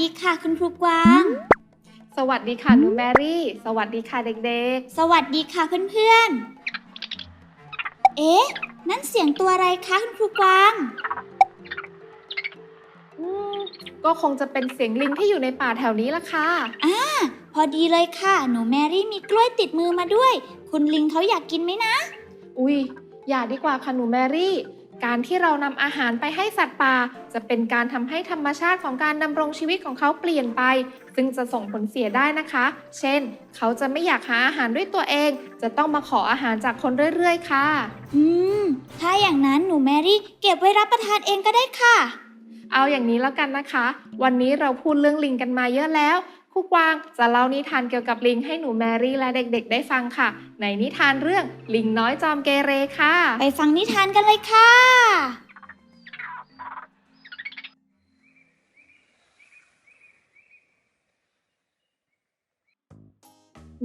สวัสดีค่ะคุณครูกวาง สวัสดีค่ะหนูแมรี่ สวัสดีค่ะเด็กสวัสดีค่ะเพื่อนๆ เอ๊ะ นั่นเสียงตัวอะไรคะคุณครูกวาง ๆอืมก็คงจะเป็นเสียงลิงที่อยู่ในป่าแถวนี้ละค่ะ พอดีเลยค่ะ หนูแมรี่มีกล้วยติดมือมาด้วย คุณลิงเขาอยากกินไหมนะ อุ้ยอย่าดีกว่าค่ะหนูแมรี่ การที่เรานำอาหารไปให้สัตว์ป่า จะเป็นการทำให้ธรรมชาติของการดำรงชีวิตของเขาเปลี่ยนไป ซึ่งจะส่งผลเสียได้นะคะ เช่น เขาจะไม่อยากหาอาหารด้วยตัวเอง จะต้องมาขออาหารจากคนเรื่อยๆ ค่ะ อืม ถ้าอย่างนั้นหนูแมรี่เก็บไว้รับประทานเองก็ได้ค่ะ เอาอย่างนี้แล้วกันนะคะ วันนี้เราพูดเรื่องลิงกันมาเยอะแล้ว ครูกวางจะเล่านิทานเกี่ยวกับลิงให้หนูแมรี่และเด็กๆ ได้ฟังค่ะ ในนิทานเรื่องลิงน้อยจอมเกเรค่ะ ไปฟังนิทานกันเลยค่ะ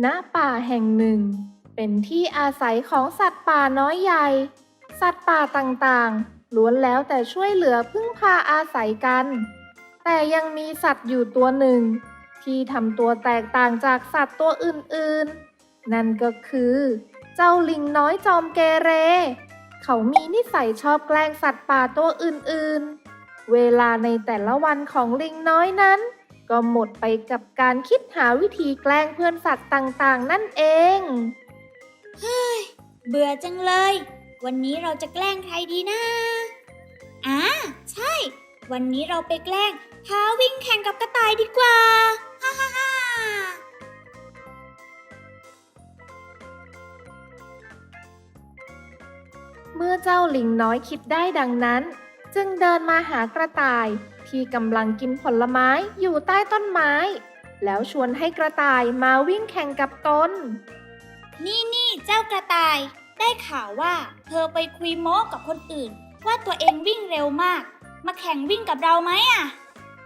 ณ ป่าแห่งหนึ่ง เป็นที่อาศัยของสัตว์ป่าน้อยใหญ่ สัตว์ป่าต่างๆ ล้วนแล้วแต่ช่วยเหลือพึ่งพาอาศัยกัน แต่ยังมีสัตว์อยู่ตัวหนึ่ง ที่ทำตัวแตกต่างจากสัตว์ตัวอื่นๆ นั่นก็คือ เจ้าลิงน้อยจอมเกเร เขามีนิสัยชอบแกล้งสัตว์ป่าตัวอื่นๆ เวลาในแต่ละวันของลิงน้อยนั้น ก็หมดไปกับการคิดหาวิธีแกล้งเพื่อนสัตว์ต่างๆ นั่นเอง เฮ้ย เบื่อจังเลย วันนี้เราจะแกล้งใครดีนะอ่าใช่ วันนี้เราไปแกล้งท้าวิ่งแข่งกับกระต่ายดีกว่า ฮ่าฮ่าฮ่าเมื่อเจ้าลิงน้อยคิดได้ดังนั้น จึงเดินมาหากระต่ายที่กำลังกินผลไม้อยู่ใต้ต้นไม้ แล้วชวนให้กระต่ายมาวิ่งแข่งกับตน นี่นี่เจ้ากระต่าย ได้ข่าวว่า เธอไปคุยโม้กับคนอื่น ว่าตัวเองวิ่งเร็วมาก มาแข่งวิ่งกับเราไหมอะ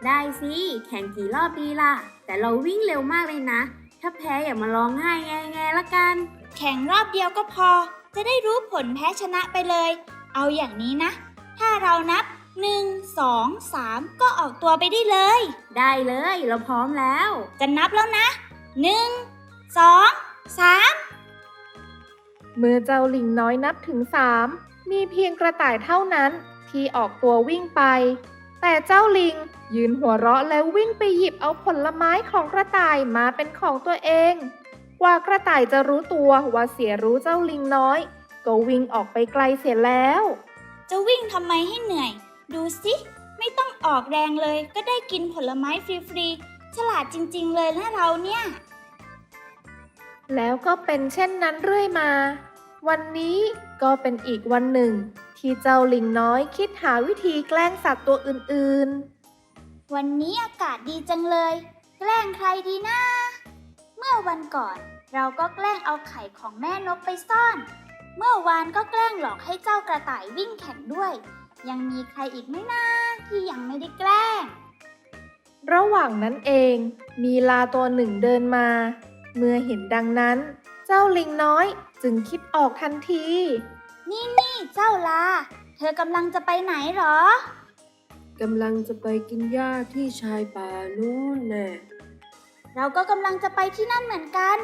ได้สิแข่งกี่รอบดีล่ะ แต่เราวิ่งเร็วมากเลยนะ ถ้าแพ้อย่ามาร้องไห้แงแงละกัน แข่งรอบเดียวก็พอ จะได้รู้ผลแพ้ชนะไปเลย เอาอย่างนี้นะ ถ้าเรานับ1 2 3ก็ออกตัวไปได้เลย ได้เลยเราพร้อมแล้ว จะนับแล้วนะ1 2 3เมื่อเจ้าลิงน้อยนับถึงสามมีเพียงกระต่ายเท่านั้นที่ออกตัววิ่งไป แต่เจ้าลิงยืนหัวเราะแล้ววิ่งไปหยิบเอาผลไม้ของกระต่ายมาเป็นของตัวเอง กว่ากระต่ายจะรู้ตัวว่าเสียรู้เจ้าลิงน้อย ก็วิ่งออกไปไกลเสียแล้ว จะวิ่งทำไมให้เหนื่อย ดูสิไม่ต้องออกแรงเลย ก็ได้กินผลไม้ฟรีๆฉลาดจริง ๆ เลยนะเราเนี่ย แล้วก็เป็นเช่นนั้นเรื่อยมา วันนี้ก็เป็นอีกวันหนึ่ง ที่เจ้าลิงน้อยคิดหาวิธีแกล้งสัตว์ตัวอื่นวันนี้อากาศดีจังเลย แกล้งใครดีนะ เมื่อวันก่อนเราก็แกล้งเอาไข่ของแม่นกไปซ่อน เมื่อวานก็แกล้งหลอกให้เจ้ากระต่ายวิ่งแข่งด้วย ยังมีใครอีกไหมนะที่ยังไม่ได้แกล้งๆระหว่างนั้นเอง มีลาตัวหนึ่งเดินมา เมื่อเห็นดังนั้น เจ้าลิงน้อยจึงคิดออกทันที นี่นี่เจ้าลา เธอกำลังจะไปไหนหรอ กำลังจะไปกินหญ้าที่ชายป่านู่นแน่เราก็กำลังจะไปที่นั่นเหมือนกัน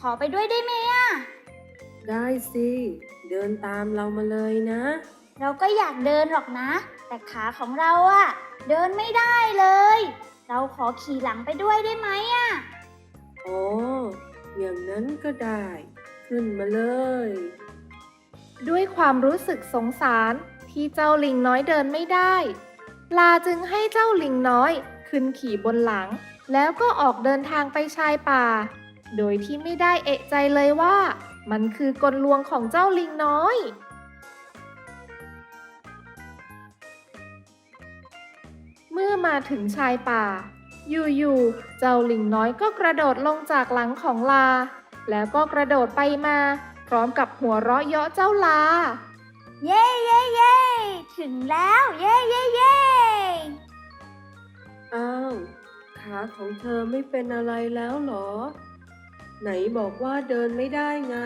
ขอไปด้วยได้ไหมอะได้สิ เดินตามเรามาเลยนะ เราก็อยากเดินหรอกนะ แต่ขาของเราอะเดินไม่ได้เลย เราขอขี่หลังไปด้วยได้ไหมอะอ๋อ อย่างนั้นก็ได้ ขึ้นมาเลย ด้วยความรู้สึกสงสารที่เจ้าลิงน้อยเดินไม่ได้ ลาจึงให้เจ้าลิงน้อยขึ้นขี่บนหลัง แล้วก็ออกเดินทางไปชายป่า โดยที่ไม่ได้เอะใจเลยว่า มันคือกลลวงของเจ้าลิงน้อยเมื่อมาถึงชายป่า อยู่ๆ เจ้าลิงน้อยก็กระโดดลงจากหลังของลา แล้วก็กระโดดไปมา พร้อมกับหัวเราะเยาะเจ้าลา เย้เย้เย้ถึงแล้ว เย้เย้เย้อ้าว ขาของเธอไม่เป็นอะไรแล้วเหรอ ไหนบอกว่าเดินไม่ได้ไง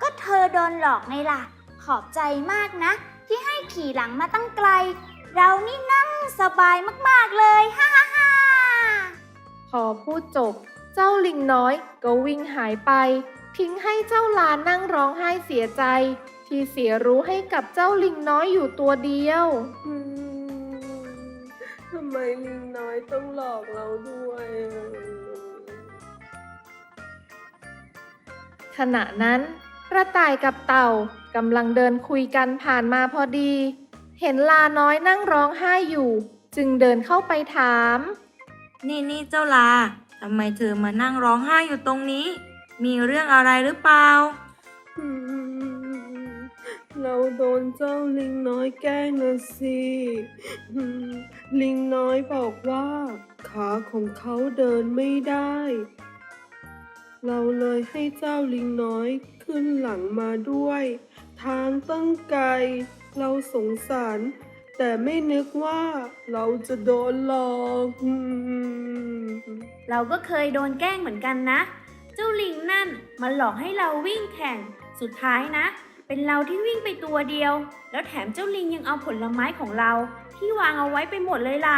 ก็เธอโดนหลอกไงล่ะ ขอบใจมากนะ ที่ให้ขี่หลังมาตั้งไกล เรานี่นั่งสบายมาก ๆ เลย ฮ่าฮ่าฮ่า พอพูดจบ เจ้าลิงน้อยก็วิ่งหายไป ทิ้งให้เจ้าลานั่งร้องไห้เสียใจ ที่เสียรู้ให้กับเจ้าลิงน้อยอยู่ตัวเดียวอืมทำไมลิงน้อยต้องหลอกเราด้วยขณะนั้นกระต่ายกับเต่ากำลังเดินคุยกันผ่านมาพอดี เห็นลาน้อยนั่งร้องไห้อยู่ จึงเดินเข้าไปถาม นี่นี่เจ้าลาทำไมเธอมานั่งร้องไห้อยู่ตรงนี้ มีเรื่องอะไรหรือเปล่า เราโดนเจ้าลิงน้อยแกล้งนะสิ ลิงน้อยบอกว่า ขาของเขาเดินไม่ได้ เราเลยให้เจ้าลิงน้อยขึ้นหลังมาด้วย ทางตั้งไกล เราสงสาร แต่ไม่นึกว่าเราจะโดนหลอกอืมเราก็เคยโดนแกล้งเหมือนกันนะ เจ้าลิงนั่นมันหลอกให้เราวิ่งแข่ง สุดท้ายนะ เป็นเราที่วิ่งไปตัวเดียว แล้วแถมเจ้าลิงยังเอาผลไม้ของเรา ที่วางเอาไว้ไปหมดเลยล่ะ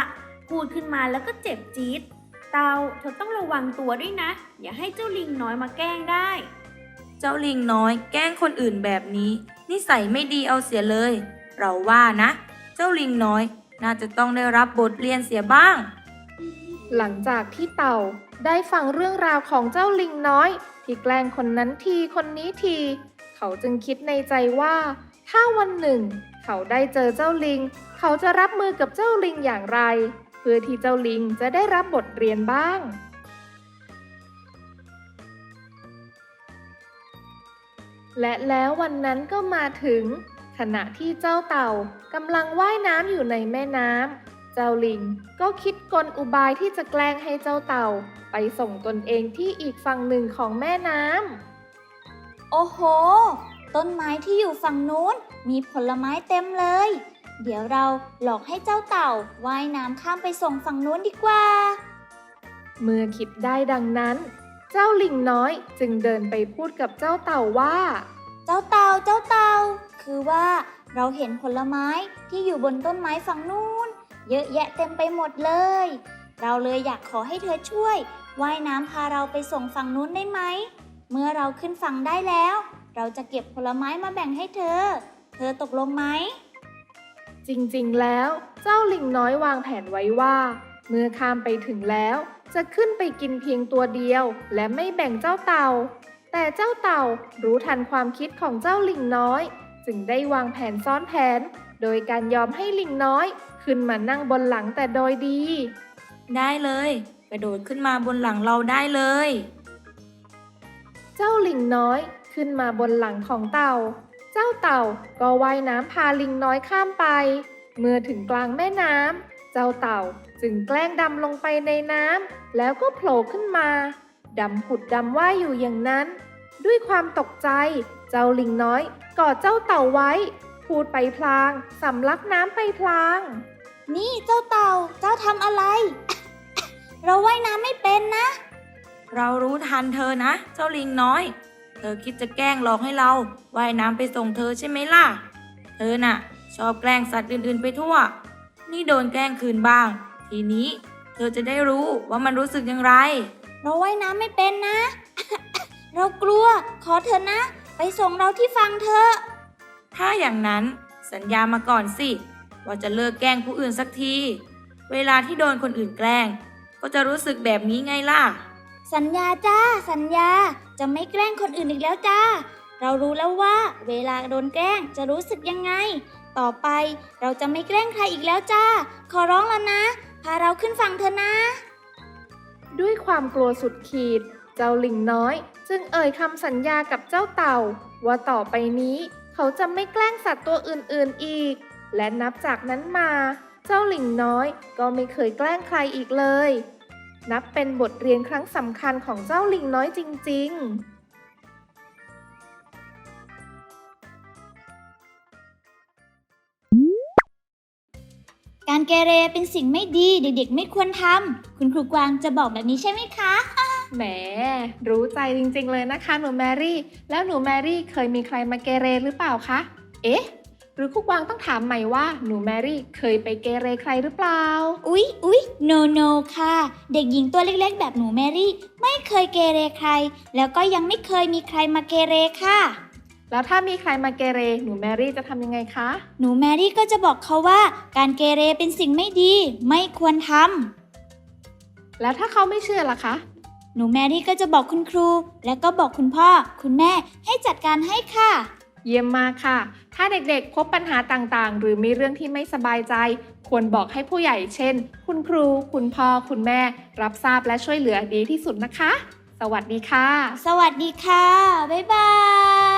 พูดขึ้นมาแล้วก็เจ็บจี๊ดเตาเธอต้องระวังตัวด้วยนะ อย่าให้เจ้าลิงน้อยมาแกล้งได้ เจ้าลิงน้อย แกล้งคนอื่นแบบนี้ นิสัยไม่ดีเอาเสียเลย เราว่านะเจ้าลิงน้อย น่าจะต้องได้รับบทเรียนเสียบ้าง หลังจากที่เต่าได้ฟังเรื่องราวของเจ้าลิงน้อย ที่แกล้งคนนั้นทีคนนี้ที เขาจึงคิดในใจว่า ถ้าวันหนึ่ง เขาได้เจอเจ้าลิง เขาจะรับมือกับเจ้าลิงอย่างไร เพื่อที่เจ้าลิงจะได้รับบทเรียนบ้างและแล้ววันนั้นก็มาถึง ขณะที่เจ้าเต่ากำลังว่ายน้ำอยู่ในแม่น้ำ เจ้าลิงก็คิดกลอุบายที่จะแกล้งให้เจ้าเต่า ไปส่งตนเองที่อีกฝั่งหนึ่งของแม่น้ำ โอ้โห ต้นไม้ที่อยู่ฝั่งนู้นมีผลไม้เต็มเลย เดี๋ยวเราหลอกให้เจ้าเต่าว่ายน้ำข้ามไปส่งฝั่งนู้นดีกว่า เมื่อคิดได้ดังนั้น เจ้าลิงน้อยจึงเดินไปพูดกับเจ้าเต่าว่า เจ้าเต่าเจ้าเต่าคือว่าเราเห็นผลไม้ที่อยู่บนต้นไม้ฝั่งนู้น เยอะแยะเต็มไปหมดเลย เราเลยอยากขอให้เธอช่วยว่ายน้ำพาเราไปส่งฝั่งนู้นได้ไหม เมื่อเราขึ้นฝั่งได้แล้ว เราจะเก็บผลไม้มาแบ่งให้เธอ เธอตกลงไหม จริงๆ แล้วเจ้าลิงน้อยวางแผนไว้ว่า เมื่อข้ามไปถึงแล้ว จะขึ้นไปกินเพียงตัวเดียว และไม่แบ่งเจ้าเต่า แต่เจ้าเต่ารู้ทันความคิดของเจ้าลิงน้อย จึงได้วางแผนซ้อนแผน โดยการยอมให้ลิงน้อย ขึ้นมานั่งบนหลังแต่โดยดี ได้เลยกระโดดขึ้นมาบนหลังเราได้เลย เจ้าลิงน้อยขึ้นมาบนหลังของเต่า เจ้าเต่าก็ว่ายน้ำพาลิงน้อยข้ามไป เมื่อถึงกลางแม่น้ำเจ้าเต่าจึงแกล้งดำลงไปในน้ำแล้วก็โผล่ขึ้นมาดำผุดดำว่ายอยู่อย่างนั้น ด้วยความตกใจ เจ้าลิงน้อยกอดเจ้าเต่าไว้ พูดไปพลางสำลักน้ำไปพลาง นี่เจ้าเต่าเจ้าทำอะไร เราว่ายน้ำไม่เป็นนะ เรารู้ทันเธอนะ เจ้าลิงน้อย เธอคิดจะแกล้งหลอกให้เราว่ายน้ำไปส่งเธอใช่ไหมล่ะ เธอน่ะ ชอบแกล้งสัตว์อื่นๆไปทั่ว นี่โดนแกล้งคืนบ้าง ทีนี้ เธอจะได้รู้ว่ามันรู้สึกอย่างไร เราว่ายน้ำไม่เป็นนะ เรากลัว ขอเธอะนะ ไปส่งเราที่ฟังเธอะถ้าอย่างนั้นสัญญามาก่อนสิ ว่าจะเลิกแกล้งผู้อื่นสักที เวลาที่โดนคนอื่นแกล้ง ก็จะรู้สึกแบบนี้ไงล่ะ สัญญาจ้า สัญญา จะไม่แกล้งคนอื่นอีกแล้วจ้า เรารู้แล้วว่า เวลาโดนแกล้งจะรู้สึกยังไง ต่อไปเราจะไม่แกล้งใครอีกแล้วจ้า ขอร้องแล้วนะ พาเราขึ้นฝั่งเธอะนะ ด้วยความกลัวสุดขีด เจ้าลิงน้อย จึงเอ่ยคำสัญญากับเจ้าเต่า ว่าต่อไปนี้เขาจะไม่แกล้งสัตว์ตัวอื่นๆอีก และนับจากนั้นมา เจ้าลิงน้อยก็ไม่เคยแกล้งใครอีกเลย นับเป็นบทเรียนครั้งสำคัญของเจ้าลิงน้อยจริง ๆการเกเรเป็นสิ่งไม่ดีเด็กๆ ไม่ควรทำคุณครูกวางจะบอกแบบนี้ใช่ไหมคะ แหมรู้ใจจริงๆเลยนะคะหนูแมรี่ แล้วหนูแมรี่เคยมีใครมาเกเรหรือเปล่าคะ เอ๊ะรือครูกวางต้องถามใหม่ว่าหนูแมรี่เคยไปเกเรใครหรือเปล่า อุ๊ยอุ๊ยโนโนค่ะ เด็กหญิงตัวเล็กๆ แบบหนูแมรี่ ไม่เคยเกเรใคร แล้วก็ยังไม่เคยมีใครมาเกเรค่ะ แล้วถ้ามีใครมาเกเรหนูแมรี่จะทำยังไงคะ หนูแมรี่ก็จะบอกเขาว่าการเกเรเป็นสิ่งไม่ดี ไม่ควรทำแล้วถ้าเขาไม่เชื่อล่ะคะ หนูแมรี่ก็จะบอกคุณครู และก็บอกคุณพ่อ คุณแม่ให้จัดการให้ค่ะ เยี่ยมมากค่ะ ถ้าเด็กๆ พบปัญหาต่างๆ หรือมีเรื่องที่ไม่สบายใจ ควรบอกให้ผู้ใหญ่เช่น คุณครู คุณพ่อ คุณแม่ รับทราบและช่วยเหลือดีที่สุดนะคะ สวัสดีค่ะ สวัสดีค่ะ บ๊ายบาย